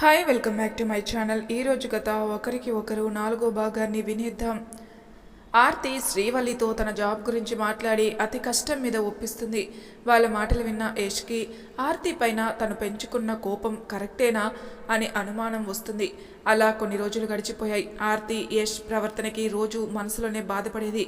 Hi welcome back to my channel ఈరోజు గత ఒకరికి ఒకరు నాలుగో భాగాన్ని వినేద్దాం. ఆర్తి శ్రీవల్లితో తన జాబ్ గురించి మాట్లాడి అతి కష్టం మీద ఒప్పిస్తుంది. వాళ్ళ మాటలు విన్న యష్కి ఆర్తి పైన తను పెంచుకున్న కోపం కరెక్టేనా అని అనుమానం వస్తుంది. అలా కొన్ని రోజులు గడిచిపోయాయి. ఆర్తి యష్ ప్రవర్తనకి రోజు మనసులోనే బాధపడేది.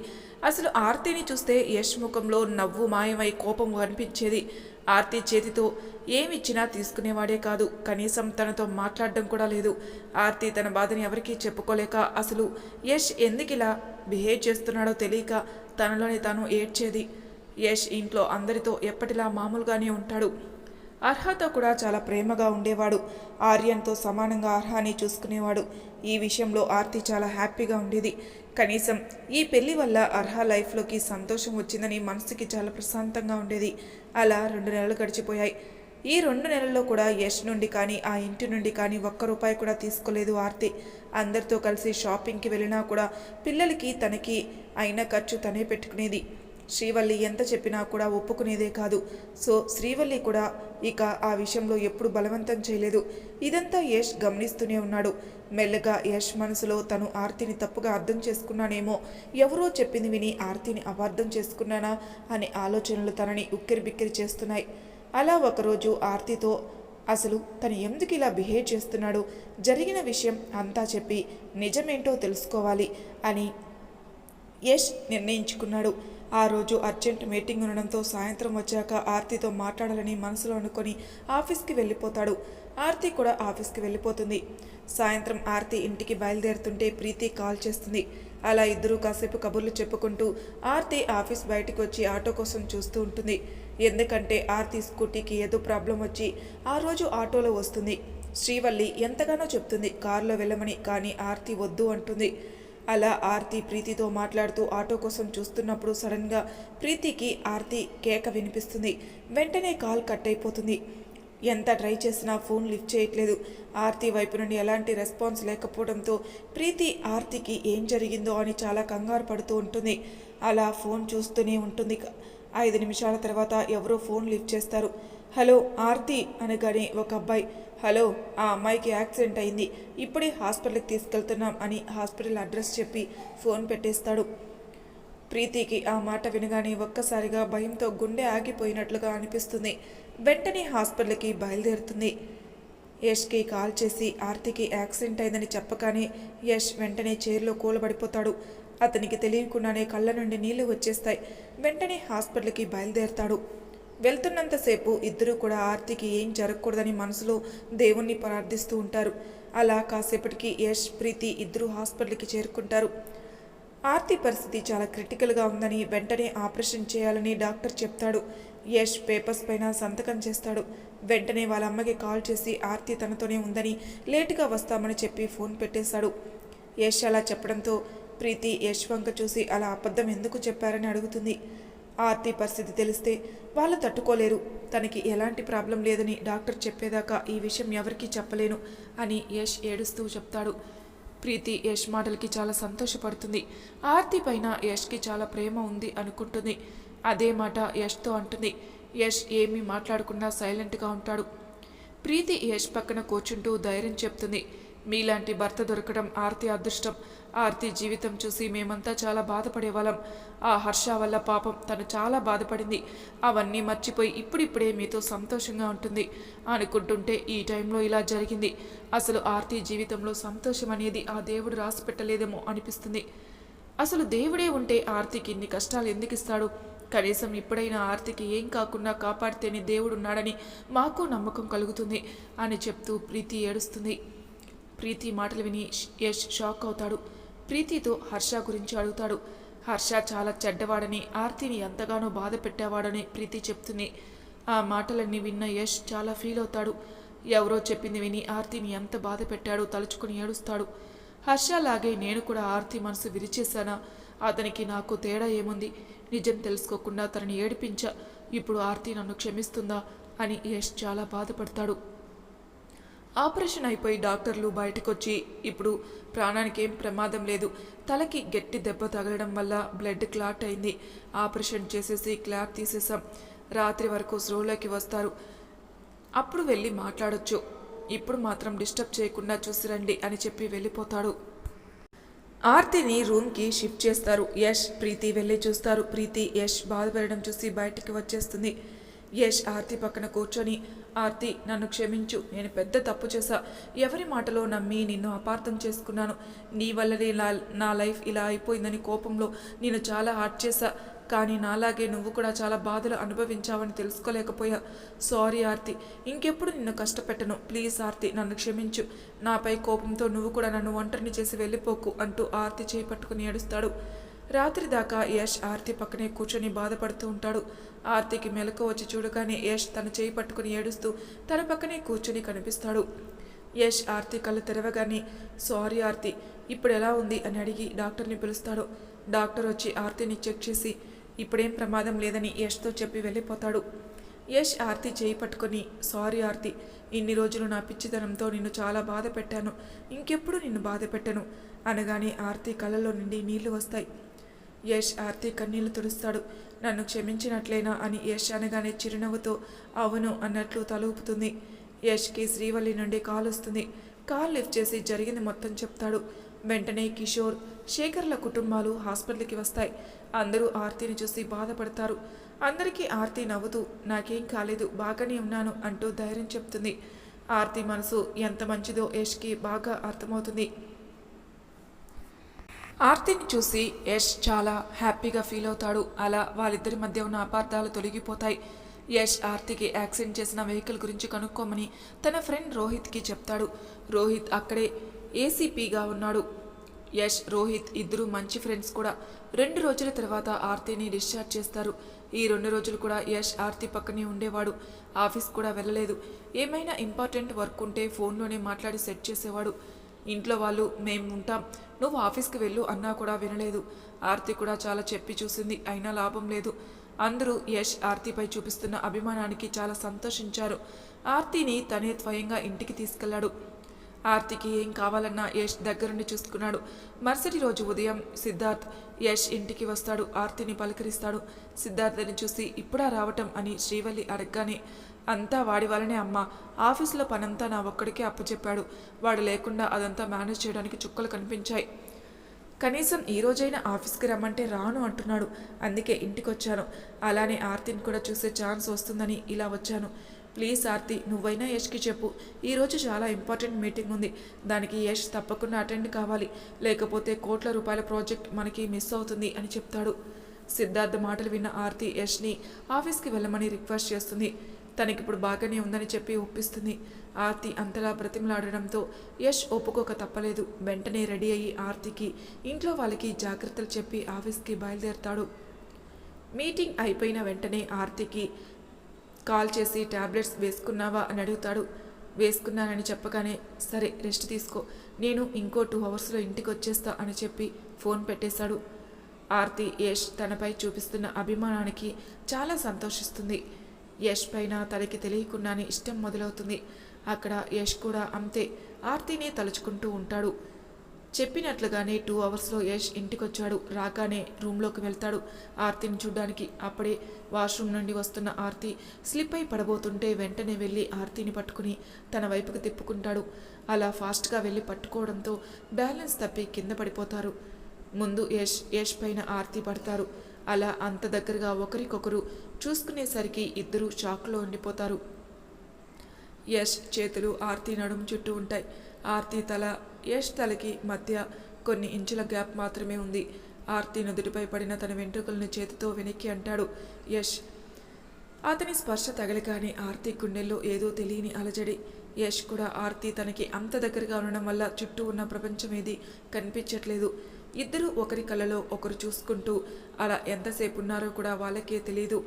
అసలు ఆర్తిని చూస్తే యష్ ముఖంలో నవ్వు మాయమై కోపం కనిపించేది ఆర్తి చేతితో ఏమిచ్చినా తీసుకునేవాడే కాదు. కనీసం తనతో మాట్లాడడం కూడా లేదు. ఆర్తి తన బాధని ఎవరికీ చెప్పుకోలేక అసలు యష్ ఎందుకిలా బిహేవ్ చేస్తున్నాడో తెలియక తనలోని తాను ఏడ్చేది. యష్ ఇంట్లో అందరితో ఎప్పటిలా మామూలుగానే ఉంటాడు. అర్హతో కూడా చాలా ప్రేమగా ఉండేవాడు. ఆర్యన్తో సమానంగా అర్హాని చూసుకునేవాడు. ఈ విషయంలో ఆర్తి చాలా హ్యాపీగా ఉండేది. కనీసం ఈ పెళ్ళి వల్ల అర్హ లైఫ్లోకి సంతోషం వచ్చిందని మనసుకి చాలా ప్రశాంతంగా ఉండేది. అలా రెండు నెలలు గడిచిపోయాయి. ఈ రెండు నెలల్లో కూడా యష్ నుండి కానీ ఆ ఇంటి నుండి కానీ ఒక్క రూపాయి కూడా తీసుకోలేదు ఆర్తి. అందరితో కలిసి షాపింగ్కి వెళ్ళినా కూడా పిల్లలకి తనకి అయిన ఖర్చు తనే పెట్టుకునేది. శ్రీవల్లి ఎంత చెప్పినా కూడా ఒప్పుకునేదే కాదు. సో శ్రీవల్లి కూడా ఇక ఆ విషయంలో ఎప్పుడు బలవంతం చేయలేదు. ఇదంతా యష్ గమనిస్తూనే ఉన్నాడు. మెల్లగా యష్ మనసులో తను ఆర్తిని తప్పుగా అర్థం చేసుకున్నానేమో ఎవరో చెప్పింది విని ఆర్తిని అపార్థం చేసుకున్నానా అనే ఆలోచనలు తనని ఉక్కిరి బిక్కిరి చేస్తున్నాయి. అలా ఒకరోజు ఆర్తితో అసలు తను ఎందుకు ఇలా బిహేవ్ చేస్తున్నాడు? జరిగిన విషయం అంతా చెప్పి నిజమేంటో తెలుసుకోవాలి అని యష్ నిర్ణయించుకున్నాడు. ఆ రోజు అర్జెంట్ మీటింగ్ ఉండడంతో సాయంత్రం వచ్చాక ఆర్తితో మాట్లాడాలని మనసులో అనుకొని ఆఫీస్కి వెళ్ళిపోతాడు. ఆర్తి కూడా ఆఫీస్కి వెళ్ళిపోతుంది. సాయంత్రం ఆర్తి ఇంటికి బయలుదేరుతుంటే ప్రీతి కాల్ చేస్తుంది. అలా ఇద్దరూ కాసేపు కబుర్లు చెప్పుకుంటూ ఆర్తి ఆఫీస్ బయటికి వచ్చి ఆటో కోసం చూస్తూ ఉంటుంది. ఎందుకంటే ఆర్తి స్కూటీకి ఏదో ప్రాబ్లం వచ్చి ఆ రోజు ఆటోలో వస్తుంది. శ్రీవల్లి ఎంతగానో చెప్తుంది కారులో వెళ్ళమని కానీ ఆర్తి వద్దు అంటుంది. అలా ఆర్తి ప్రీతితో మాట్లాడుతూ ఆటో కోసం చూస్తున్నప్పుడు సడన్గా ప్రీతికి ఆర్తి కేక వినిపిస్తుంది. వెంటనే కాల్ కట్ అయిపోతుంది ఎంత ట్రై చేసినా ఫోన్ లిఫ్ట్ చేయట్లేదు. ఆర్తి వైపు నుండి ఎలాంటి రెస్పాన్స్ లేకపోవడంతో ప్రీతి ఆర్తికి ఏం జరిగిందో అని చాలా కంగారు పడుతూ ఉంటుంది. అలా ఫోన్ చూస్తూనే ఉంటుంది. ఐదు నిమిషాల తర్వాత ఎవరో ఫోన్ లిఫ్ట్ చేస్తారు. హలో ఆర్తి అనగానే ఒక అబ్బాయి. హలో ఆ అమ్మాయికి యాక్సిడెంట్ అయింది. ఇప్పుడే హాస్పిటల్కి తీసుకెళ్తున్నాం అని హాస్పిటల్ అడ్రస్ చెప్పి ఫోన్ పెట్టేస్తాడు. ప్రీతికి ఆ మాట వినగానే ఒక్కసారిగా భయంతో గుండె ఆగిపోయినట్లుగా అనిపిస్తుంది. వెంటనే హాస్పిటల్కి బయలుదేరుతుంది. యష్కి కాల్ చేసి ఆర్తికి యాక్సిడెంట్ అయిందని చెప్పగానే యష్ వెంటనే చైర్లో కూలబడిపోతాడు. అతనికి తెలియకుండానే కళ్ళ నుండి నీళ్ళు వచ్చేస్తాయి. వెంటనే హాస్పిటల్కి బయలుదేరతాడు. వెళ్తున్నంతసేపు ఇద్దరూ కూడా ఆర్తికి ఏం జరగకూడదని మనసులో దేవుణ్ణి ప్రార్థిస్తూ ఉంటారు. అలా కాసేపటికి యష్ ప్రీతి ఇద్దరూ హాస్పిటల్కి చేరుకుంటారు. ఆర్తి పరిస్థితి చాలా క్రిటికల్గా ఉందని వెంటనే ఆపరేషన్ చేయాలని డాక్టర్ చెప్తాడు. యష్ పేపర్స్ పైన సంతకం చేస్తాడు. వెంటనే వాళ్ళ అమ్మకి కాల్ చేసి ఆర్తి తనతోనే ఉందని లేటుగా వస్తామని చెప్పి ఫోన్ పెట్టేశాడు. యష్ అలా చెప్పడంతో ప్రీతి యష్ వంక చూసి అలా అబద్ధం ఎందుకు చెప్పారని అడుగుతుంది. ఆర్తి పరిస్థితి తెలిస్తే వాళ్ళు తట్టుకోలేరు. తనకి ఎలాంటి ప్రాబ్లం లేదని డాక్టర్ చెప్పేదాకా ఈ విషయం ఎవరికీ చెప్పలేను అని యష్ ఏడుస్తూ చెప్తాడు. ప్రీతి యష్ మాటలకి చాలా సంతోషపడుతుంది. ఆర్తి పైన యష్కి చాలా ప్రేమ ఉంది అనుకుంటుంది. అదే మాట యష్తో అంటుంది. యష్ ఏమీ మాట్లాడకుండా సైలెంట్గా ఉంటాడు. ప్రీతి యష్ పక్కన కూర్చుంటూ ధైర్యం చెప్తుంది. మీలాంటి భర్త దొరకడం ఆర్తి అదృష్టం ఆర్తి జీవితం చూసి మేమంతా చాలా బాధపడేవాళ్ళం. ఆ హర్ష వల్ల పాపం తను చాలా బాధపడింది. అవన్నీ మర్చిపోయి ఇప్పుడిప్పుడే మీతో సంతోషంగా ఉంటుంది అనుకుంటుంటే ఈ టైంలో ఇలా జరిగింది. అసలు ఆర్తి జీవితంలో సంతోషం అనేది ఆ దేవుడు రాసి పెట్టలేదేమో అనిపిస్తుంది. అసలు దేవుడే ఉంటే ఆర్తికి ఇన్ని కష్టాలు ఎందుకు ఇస్తాడు? కనీసం ఇప్పుడైనా ఆర్తికి ఏం కాకుండా కాపాడితేనే దేవుడున్నాడని మాకు నమ్మకం కలుగుతుంది అని చెప్తూ ప్రీతి ఏడుస్తుంది. ప్రీతి మాటలు విని యష్ షాక్ అవుతాడు. ప్రీతితో హర్ష గురించి అడుగుతాడు. హర్ష చాలా చెడ్డవాడని ఆర్తిని ఎంతగానో బాధ పెట్టేవాడని ప్రీతి చెప్తుంది. ఆ మాటలన్నీ విన్న యష్ చాలా ఫీల్ అవుతాడు. ఎవరో చెప్పింది విని ఆర్తిని ఎంత బాధ పెట్టాడో తలుచుకుని ఏడుస్తాడు. హర్షలాగే నేను కూడా ఆర్తి మనసు విరిచేశానా? అతనికి నాకు తేడా ఏముంది? నిజం తెలుసుకోకుండా తనని ఏడిపించా ఇప్పుడు ఆర్తి నన్ను క్షమిస్తుందా? అని యష్ చాలా బాధపడతాడు. ఆపరేషన్ అయిపోయి డాక్టర్లు బయటకొచ్చి ఇప్పుడు ప్రాణానికి ఏం ప్రమాదం లేదు. తలకి గట్టి దెబ్బ తగలడం వల్ల బ్లడ్ క్లాట్ అయింది. ఆపరేషన్ చేసేసి క్లాట్ తీసేసాం రాత్రి వరకు స్లోలోకి వస్తారు. అప్పుడు వెళ్ళి మాట్లాడొచ్చు. ఇప్పుడు మాత్రం డిస్టర్బ్ చేయకుండా చూసిరండి అని చెప్పి వెళ్ళిపోతాడు. ఆర్తిని రూమ్కి షిఫ్ట్ చేస్తారు. యష్ ప్రీతి వెళ్ళి చూస్తారు. ప్రీతి యష్ బాధపడడం చూసి బయటికి వచ్చేస్తుంది. యష్ ఆర్తి పక్కన కూర్చొని ఆర్తి నన్ను క్షమించు. నేను పెద్ద తప్పు చేశా. ఎవరి మాటలో నమ్మి నిన్ను అపార్థం చేసుకున్నాను? నీ వల్లనే నా- నా లైఫ్ ఇలా అయిపోయిందని కోపంలో నేను చాలా హార్ట్ చేశా. కానీ నాలాగే నువ్వు కూడా చాలా బాధలు అనుభవించావని తెలుసుకోలేకపోయా. సారీ ఆర్తి. ఇంకెప్పుడు నిన్ను కష్టపెట్టను. ప్లీజ్ ఆర్తి నన్ను క్షమించు. నాపై కోపంతో నువ్వు కూడా నన్ను ఒంటరిని చేసి వెళ్ళిపోకు అంటూ ఆర్తి చేపట్టుకుని ఏడుస్తాడు. రాత్రి దాకా యష్ ఆర్తి పక్కనే కూర్చొని బాధపడుతూ ఉంటాడు. ఆర్తికి మెలకు వచ్చి చూడగానే యష్ తన చేయి పట్టుకుని ఏడుస్తూ తన పక్కనే కూర్చొని కనిపిస్తాడు. యష్ ఆర్తి కళ్ళు తెరవగానే సారీ ఆర్తి ఇప్పుడు ఎలా ఉంది? అని అడిగి డాక్టర్ని పిలుస్తాడు. డాక్టర్ వచ్చి ఆర్తిని చెక్ చేసి ఇప్పుడేం ప్రమాదం లేదని యష్తో చెప్పి వెళ్ళిపోతాడు. యష్ ఆర్తి చేయి పట్టుకొని సారీ ఆర్తి ఇన్ని రోజులు నా పిచ్చితనంతో నిన్ను చాలా బాధ పెట్టాను ఇంకెప్పుడు నిన్ను బాధ పెట్టను అనగానే ఆర్తి కళ్ళలో నుండి నీళ్ళు వస్తాయి. యష్ ఆర్తి కన్నీళ్ళు తుడుస్తాడు. నన్ను క్షమించినట్లేనా? అని యష్ అనగానే చిరునవ్వుతో అవును అన్నట్లు తలూపుతుంది. యష్కి శ్రీవల్లి నుండి కాల్ వస్తుంది. కాల్ లిఫ్ట్ చేసి జరిగింది మొత్తం చెప్తాడు. వెంటనే కిషోర్ శేఖర్ల కుటుంబాలు హాస్పిటల్కి వస్తాయి. అందరూ ఆర్తిని చూసి బాధపడతారు. అందరికీ ఆర్తి నవ్వుతూ నాకేం కాలేదు బాగానే ఉన్నాను అంటూ ధైర్యం చెప్తుంది. ఆర్తి మనసు ఎంత మంచిదో యష్కి బాగా అర్థమవుతుంది. ఆర్తిని చూసి యష్ చాలా హ్యాపీగా ఫీల్ అవుతాడు. అలా వాళ్ళిద్దరి మధ్య ఉన్న అపార్థాలు తొలగిపోతాయి. యష్ ఆర్తికి యాక్సిడెంట్ చేసిన వెహికల్ గురించి కనుక్కోమని తన ఫ్రెండ్ రోహిత్కి చెప్తాడు. రోహిత్ అక్కడే ఏసీపీగా ఉన్నాడు. యష్ రోహిత్ ఇద్దరు మంచి ఫ్రెండ్స్ కూడా. రెండు రోజుల తర్వాత ఆర్తిని డిశ్చార్జ్ చేస్తారు. ఈ రెండు రోజులు కూడా యష్ ఆర్తి పక్కనే ఉండేవాడు. ఆఫీస్ కూడా వెళ్ళలేదు. ఏమైనా ఇంపార్టెంట్ వర్క్ ఉంటే ఫోన్లోనే మాట్లాడి సెట్ చేసేవాడు. ఇంట్లో వాళ్ళు మేము ఉంటాం. నువ్వు ఆఫీస్కి వెళ్ళు అన్నా కూడా వినలేదు. ఆర్తి కూడా చాలా చెప్పి చూసింది. అయినా లాభం లేదు. అందరూ యష్ ఆర్తిపై చూపిస్తున్న అభిమానానికి చాలా సంతోషించారు. ఆర్తిని తనే స్వయంగా ఇంటికి తీసుకెళ్ళాడు. ఆర్తికి ఏం కావాలన్నా యష్ దగ్గరుండి చూసుకున్నాడు. మరుసటి రోజు ఉదయం సిద్ధార్థ్ యష్ ఇంటికి వస్తాడు. ఆర్తిని పలకరిస్తాడు. సిద్ధార్థని చూసి ఇప్పుడా రావటం అని శ్రీవల్లి అడగగానే అంతా వాడి వలనే అమ్మ. ఆఫీసులో పనంతా నా ఒక్కడికే అప్పచెప్పాడు వాడు లేకుండా అదంతా మేనేజ్ చేయడానికి చుక్కలు కనిపించాయి. కనీసం ఈ రోజైనా ఆఫీస్కి రమ్మంటే రాను అంటున్నాడు. అందుకే ఇంటికి వచ్చాను అలానే ఆర్తిని కూడా చూసే ఛాన్స్ వస్తుందని ఇలా వచ్చాను. ప్లీజ్ ఆర్తి నువ్వైనా యష్కి చెప్పు. ఈరోజు చాలా ఇంపార్టెంట్ మీటింగ్ ఉంది. దానికి యష్ తప్పకుండా అటెండ్ కావాలి. లేకపోతే కోట్ల రూపాయల ప్రాజెక్ట్ మనకి మిస్ అవుతుంది అని చెప్తాడు. సిద్ధార్థ మాటలు విన్న ఆర్తి యష్ని ఆఫీస్కి వెళ్ళమని రిక్వెస్ట్ చేస్తుంది. తనకిప్పుడు బాగానే ఉందని చెప్పి ఒప్పిస్తుంది. ఆర్తి అంతలా బ్రతిమలాడడంతో యష్ ఒప్పుకోక తప్పలేదు. వెంటనే రెడీ అయ్యి ఆర్తికి ఇంట్లో వాళ్ళకి జాగ్రత్తలు చెప్పి ఆఫీస్కి బయలుదేరతాడు. మీటింగ్ అయిపోయిన వెంటనే ఆర్తికి కాల్ చేసి టాబ్లెట్స్ వేసుకున్నావా అని అడుగుతాడు. వేసుకున్నానని చెప్పగానే సరే రెస్ట్ తీసుకో. నేను ఇంకో టూ అవర్స్లో ఇంటికి వచ్చేస్తా అని చెప్పి ఫోన్ పెట్టేశాడు. ఆర్తి యష్ తనపై చూపిస్తున్న అభిమానానికి చాలా సంతోషిస్తుంది. యష్ పైన తనకి తెలియకుండానే ఇష్టం మొదలవుతుంది. అక్కడ యష్ కూడా అంతే. ఆర్తిని తలుచుకుంటూ ఉంటాడు. చెప్పినట్లుగానే టూ అవర్స్లో యష్ ఇంటికొచ్చాడు. రాగానే రూమ్లోకి వెళ్తాడు. ఆర్తిని చూడ్డానికి అప్పుడే వాష్రూమ్ నుండి వస్తున్న ఆర్తి స్లిప్ అయి పడబోతుంటే వెంటనే వెళ్ళి ఆర్తిని పట్టుకుని తన వైపుకు తిప్పుకుంటాడు. అలా ఫాస్ట్గా వెళ్ళి పట్టుకోవడంతో బ్యాలెన్స్ తప్పి కింద పడిపోతారు. ముందు యష్ యష్ పైన ఆర్తి పడతారు. అలా అంత దగ్గరగా ఒకరికొకరు చూసుకునేసరికి ఇద్దరు షాక్లో ఉండిపోతారు. యష్ చేతులు ఆర్తి నడుము చుట్టూ ఉంటాయి. ఆర్తి తల యష్ తలకి మధ్య కొన్ని ఇంచుల గ్యాప్ మాత్రమే ఉంది. ఆర్తి నుదుటిపై పడిన తన వెంట్రుకలను చేతితో వెనక్కి అంటాడు యష్. అతని స్పర్శ తగలగానే ఆర్తి గుండెల్లో ఏదో తెలియని అలజడి. యష్ కూడా ఆర్తి తనకి అంత దగ్గరగా ఉండడం వల్ల చుట్టూ ఉన్న ప్రపంచం ఏది కనిపించట్లేదు. ఇద్దరూ ఒకరి కళ్ళలో ఒకరు చూసుకుంటూ అలా ఎంతసేపు ఉన్నారో కూడా వాళ్ళకే తెలియదు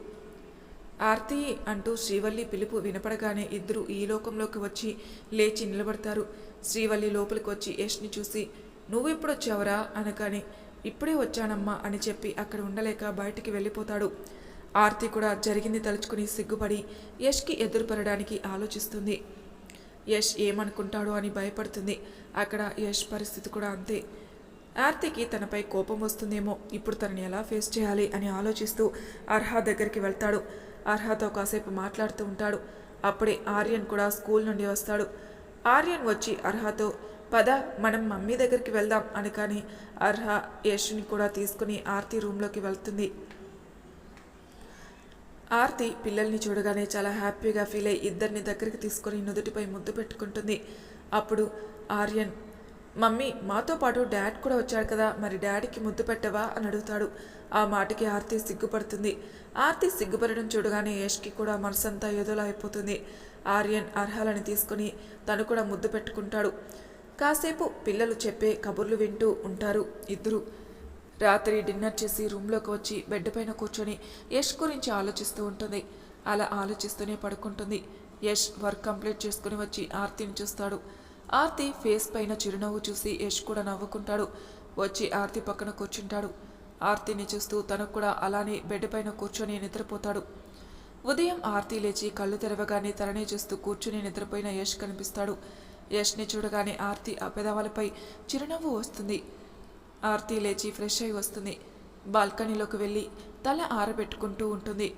ఆర్తి అంటూ శ్రీవల్లి పిలుపు వినపడగానే ఇద్దరు ఈ లోకంలోకి వచ్చి లేచి నిలబడతారు. శ్రీవల్లి లోపలికి వచ్చి యష్ని చూసి నువ్వెప్పుడు వచ్చావరా అనగానే ఇప్పుడే వచ్చానమ్మా అని చెప్పి అక్కడ ఉండలేక బయటికి వెళ్ళిపోతాడు. ఆర్తి కూడా జరిగింది తలుచుకుని సిగ్గుపడి యష్కి ఎదురుపడడానికి ఆలోచిస్తుంది. యష్ ఏమనుకుంటాడో అని భయపడుతుంది. అక్కడ యష్ పరిస్థితి కూడా అంతే. ఆర్తికి తనపై కోపం వస్తుందేమో ఇప్పుడు తనని ఎలా ఫేస్ చేయాలి అని ఆలోచిస్తూ అర్హా దగ్గరికి వెళ్తాడు. అర్హతో కాసేపు మాట్లాడుతూ ఉంటాడు. అప్పుడే ఆర్యన్ కూడా స్కూల్ నుండి వస్తాడు. ఆర్యన్ వచ్చి అర్హతో పద మనం మమ్మీ దగ్గరికి వెళ్దాం అని కానీ అర్హ యష్ని కూడా తీసుకుని ఆర్తి రూమ్లోకి వెళ్తుంది. ఆర్తి పిల్లల్ని చూడగానే చాలా హ్యాపీగా ఫీల్ అయ్యి ఇద్దరిని దగ్గరికి తీసుకొని నుదుటిపై ముద్దు పెట్టుకుంటుంది. అప్పుడు ఆర్యన్ మమ్మీ మాతో పాటు డాడ్ కూడా వచ్చాడు కదా మరి డాడీకి ముద్దు పెట్టవా అని అడుగుతాడు. ఆ మాటకి ఆర్తి సిగ్గుపడుతుంది. ఆర్తి సిగ్గుపడడం చూడగానే యష్కి కూడా మనసంతా ఏదోలా అయిపోతుంది. ఆర్యన్ అర్హాలని తీసుకొని తను కూడా ముద్దు పెట్టుకుంటాడు. కాసేపు పిల్లలు చెప్పే కబుర్లు వింటూ ఉంటారు ఇద్దరు. రాత్రి డిన్నర్ చేసి రూమ్లోకి వచ్చి బెడ్ పైన కూర్చొని యష్ గురించి ఆలోచిస్తూ ఉంటుంది. అలా ఆలోచిస్తూనే పడుకుంటుంది. యష్ వర్క్ కంప్లీట్ చేసుకుని వచ్చి ఆర్తిని చూస్తాడు. ఆర్తి ఫేస్ పైన చిరునవ్వు చూసి యష్ కూడా నవ్వుకుంటాడు. వచ్చి ఆర్తి పక్కన కూర్చుంటాడు. ఆర్తిని చూస్తూ తనకు కూడా అలానే బెడ్ పైన కూర్చొని నిద్రపోతాడు. ఉదయం ఆర్తి లేచి కళ్ళు తెరవగానే తననే చూస్తూ కూర్చుని నిద్రపోయిన యష్ కనిపిస్తాడు. యష్ని చూడగానే ఆర్తి ఆ పెదవాలపై చిరునవ్వు వస్తుంది. ఆర్తి లేచి ఫ్రెష్ అయి వస్తుంది. బాల్కనీలోకి వెళ్ళి తల ఆరబెట్టుకుంటూ ఉంటుంది.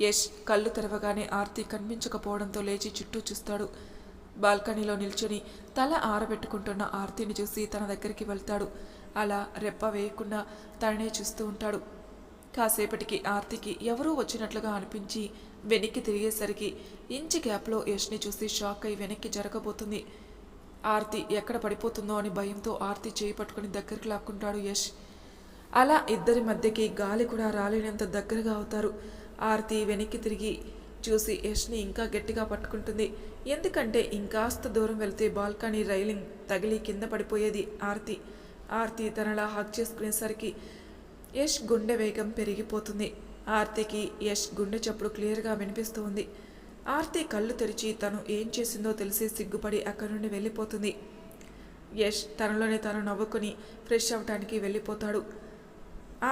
యష్ కళ్ళు తెరవగానే ఆర్తి కనిపించకపోవడంతో లేచి చుట్టూ చూస్తాడు. బాల్కనీలో నిల్చొని తల ఆరబెట్టుకుంటున్న ఆర్తిని చూసి తన దగ్గరికి వెళ్తాడు. అలా రెప్ప వేయకుండా తననే చూస్తూ ఉంటాడు. కాసేపటికి ఆర్తికి ఎవరూ వచ్చినట్లుగా అనిపించి వెనక్కి తిరిగేసరికి ఇంచి గ్యాప్లో యష్ని చూసి షాక్ అయి వెనక్కి జరగబోతుంది. ఆర్తి ఎక్కడ పడిపోతుందో అని భయంతో ఆర్తి చేయి పట్టుకుని దగ్గరికి లాక్కుంటాడు యష్. అలా ఇద్దరి మధ్యకి గాలి కూడా రాలేనంత దగ్గరగా అవుతారు. ఆర్తి వెనక్కి తిరిగి చూసి యష్ని ఇంకా గట్టిగా పట్టుకుంటుంది. ఎందుకంటే ఇంకాస్త దూరం వెళ్తే బాల్కనీ రైలింగ్ తగిలి కింద పడిపోయేది ఆర్తి. ఆర్తి తనలా హక్ చేసుకునేసరికి యష్ గుండె వేగం పెరిగిపోతుంది. ఆర్తికి యష్ గుండె చప్పుడు క్లియర్గా వినిపిస్తూ ఉంది ఆర్తి కళ్ళు తెరిచి తను ఏం చేసిందో తెలిసి సిగ్గుపడి అక్కడి నుండి వెళ్ళిపోతుంది. యష్ తనలోనే తను నవ్వుకుని ఫ్రెష్ అవ్వటానికి వెళ్ళిపోతాడు.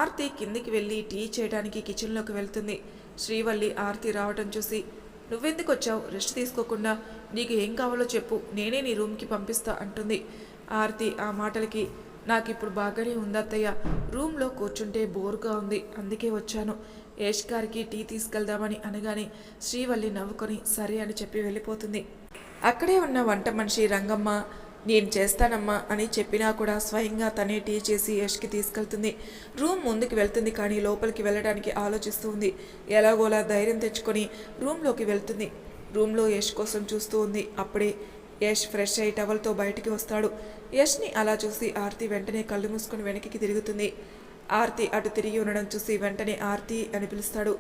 ఆర్తి కిందికి వెళ్ళి టీ చేయడానికి కిచెన్లోకి వెళ్తుంది. శ్రీవల్లి ఆర్తి రావటం చూసి నువ్వెందుకు వచ్చావు? రెస్ట్ తీసుకోకుండా నీకు ఏం కావాలో చెప్పు. నేనే నీ రూమ్కి పంపిస్తా అంటుంది. ఆర్తి ఆ మాటలకి నాకు ఇప్పుడు బాగానే ఉందత్తయ్య. రూమ్లో కూర్చుంటే బోర్గా ఉంది. అందుకే వచ్చాను. యష్ గారికి టీ తీసుకెళ్దామని అనగానే శ్రీవల్లి నవ్వుకొని సరే అని చెప్పి వెళ్ళిపోతుంది. అక్కడే ఉన్న వంట మనిషి రంగమ్మ నేను చేస్తానమ్మా అని చెప్పినా కూడా స్వయంగా తనే టీ చేసి యష్కి తీసుకెళ్తుంది. రూమ్ ముందుకు వెళ్తుంది కానీ లోపలికి వెళ్ళడానికి ఆలోచిస్తూ ఉంది. ఎలాగోలా ధైర్యం తెచ్చుకొని రూమ్లోకి వెళ్తుంది. రూమ్లో యష్ కోసం చూస్తూ ఉంది. అప్పుడే యష్ ఫ్రెష్ అయ్యి టవల్తో బయటికి వస్తాడు. యష్ని అలా చూసి ఆర్తి వెంటనే కళ్ళు మూసుకొని వెనక్కి తిరుగుతుంది. ఆర్తి అటు తిరిగి ఉండడం చూసి వెంటనే ఆర్తి అని పిలుస్తాడు.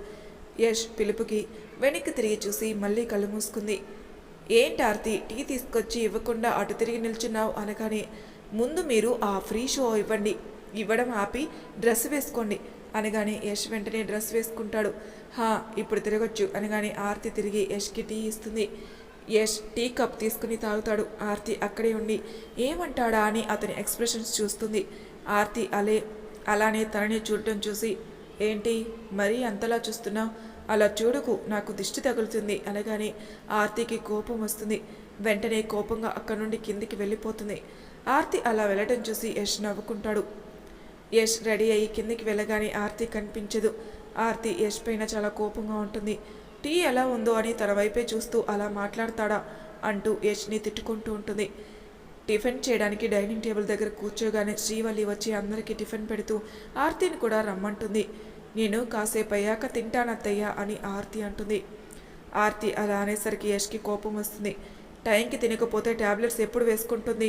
యష్ పిలుపుకి వెనక్కి తిరిగి చూసి మళ్ళీ కళ్ళు మూసుకుంది. ఏంటి ఆర్తి? టీ తీసుకొచ్చి ఇవ్వకుండా అటు తిరిగి నిల్చున్నావు అనగానే ముందు మీరు ఆ ఫ్రీ షో ఇవ్వండి. ఇవ్వడం ఆపి డ్రెస్ వేసుకోండి. అనగానే యష్ వెంటనే డ్రెస్ వేసుకుంటాడు. హా ఇప్పుడు తిరగొచ్చు. అనగానే ఆర్తి తిరిగి యష్కి టీ ఇస్తుంది. యష్ టీ కప్ తీసుకుని తాగుతాడు. ఆర్తి అక్కడే ఉండి ఏమంటాడా? అని అతని ఎక్స్ప్రెషన్స్ చూస్తుంది. ఆర్తి అలే అలానే తనని చూడటం చూసి ఏంటి? మరీ అంతలా చూస్తున్నావు? అలా చూడకు నాకు దిష్టి తగులుతుంది. అనగానే ఆర్తికి కోపం వస్తుంది. వెంటనే కోపంగా అక్కడి నుండి కిందికి వెళ్ళిపోతుంది. ఆర్తి అలా వెళ్ళటం చూసి యష్ నవ్వుకుంటాడు. యష్ రెడీ అయ్యి కిందికి వెళ్ళగానే ఆర్తి కనిపించదు. ఆర్తి యష్ పైన చాలా కోపంగా ఉంటుంది. టీ ఎలా ఉందో అని తన వైపే చూస్తూ అలా మాట్లాడతాడా? అంటూ యష్ని తిట్టుకుంటూ ఉంటుంది. టిఫిన్ చేయడానికి డైనింగ్ టేబుల్ దగ్గర కూర్చోగానే శ్రీవల్లి వచ్చి అందరికీ టిఫిన్ పెడుతూ ఆర్తిని కూడా రమ్మంటుంది. నేను కాసేపు అయ్యాక తింటానత్తయ్యా అని ఆర్తి అంటుంది. ఆర్తి అలా అనేసరికి యష్కి కోపం వస్తుంది. టైంకి తినకపోతే ట్యాబ్లెట్స్ ఎప్పుడు వేసుకుంటుంది?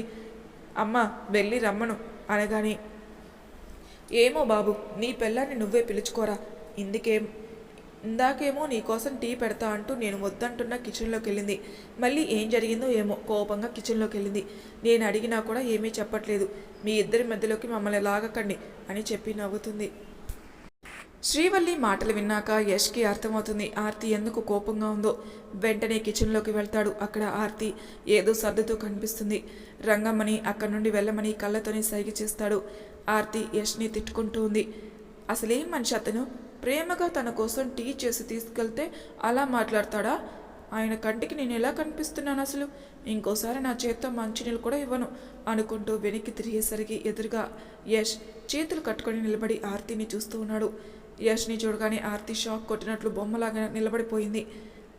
అమ్మ వెళ్ళి రమ్మను అనగానే ఏమో బాబు నీ పిల్లాన్ని నువ్వే పిలుచుకోరా. ఇందుకేం ఇందాకేమో నీకోసం టీ పెడతా అంటూ నేను వద్దంటున్న కిచెన్లోకి వెళ్ళింది మళ్ళీ ఏం జరిగిందో ఏమో కోపంగా కిచెన్లోకి వెళ్ళింది నేను అడిగినా కూడా ఏమీ చెప్పట్లేదు. మీ ఇద్దరి మధ్యలోకి మమ్మల్ని లాగకండి అని చెప్పి నవ్వుతుంది. శ్రీవల్లి మాటలు విన్నాక యష్కి అర్థమవుతుంది ఆర్తి ఎందుకు కోపంగా ఉందో. వెంటనే కిచెన్లోకి వెళ్తాడు అక్కడ ఆర్తి. ఏదో సర్దుతూ కనిపిస్తుంది. రంగమ్మని అక్కడి నుండి వెళ్ళమని కళ్ళతోనే సైగ చేస్తాడు. ఆర్తి యష్ని తిట్టుకుంటూ ఉంది. అసలేం మనిషి అతను? ప్రేమగా తన కోసం టీ చేసి తీసుకెళ్తే అలా మాట్లాడతాడా? ఆయన కంటికి నేను ఎలా కనిపిస్తున్నాను అసలు? ఇంకోసారి నా చేత్తో మంచినీళ్ళు కూడా ఇవ్వను అనుకుంటూ వెనక్కి తిరిగేసరికి ఎదురుగా యష్ చేతులు కట్టుకొని నిలబడి ఆర్తిని చూస్తూ ఉన్నాడు. యష్ని చూడగానే ఆర్తి షాక్ కొట్టినట్లు బొమ్మలాగా నిలబడిపోయింది.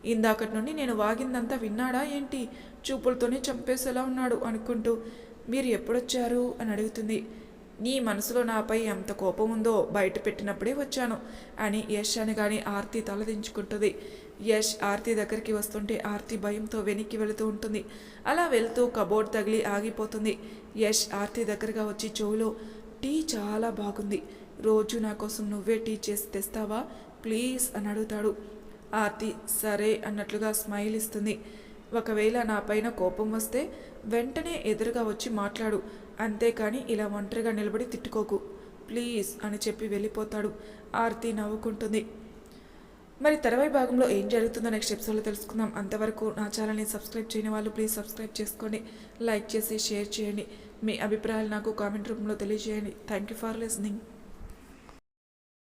ఇందాకటి నుండి నేను వాగిందంతా విన్నాడా ఏంటి? చూపులతోనే చంపేసేలా ఉన్నాడు అనుకుంటూ మీరు ఎప్పుడొచ్చారు? అని అడుగుతుంది. నీ మనసులో నాపై ఎంత కోపం ఉందో బయట పెట్టినప్పుడే వచ్చాను అని యష్ అనగానే ఆర్తి తలదించుకుంటుంది యష్ ఆర్తి దగ్గరికి వస్తుంటే ఆర్తి భయంతో వెనక్కి వెళుతూ ఉంటుంది. అలా వెళ్తూ కబోర్డ్ తగిలి ఆగిపోతుంది. యష్ ఆర్తి దగ్గరగా వచ్చి చెవులో టీ చాలా బాగుంది. రోజు నా కోసం నువ్వే టీ చేసి తెస్తావా? ప్లీజ్ అని అడుగుతాడు. ఆర్తి సరే అన్నట్లుగా స్మైల్ ఇస్తుంది. ఒకవేళ నా పైన కోపం వస్తే వెంటనే ఎదురుగా వచ్చి మాట్లాడు. అంతేకాని ఇలా ఒంటరిగా నిలబడి తిట్టుకోకు. ప్లీజ్ అని చెప్పి వెళ్ళిపోతాడు. ఆర్తి నవ్వుకుంటుంది. మరి తర్వాయి భాగంలో ఏం జరుగుతుందో నెక్స్ట్ ఎపిసోడ్లో తెలుసుకుందాం. అంతవరకు నా ఛానల్ని సబ్స్క్రైబ్ చేయని వాళ్ళు ప్లీజ్ సబ్స్క్రైబ్ చేసుకోండి. లైక్ చేసి షేర్ చేయండి. మీ అభిప్రాయాలు నాకు కామెంట్ రూపంలో తెలియజేయండి. Thank you for listening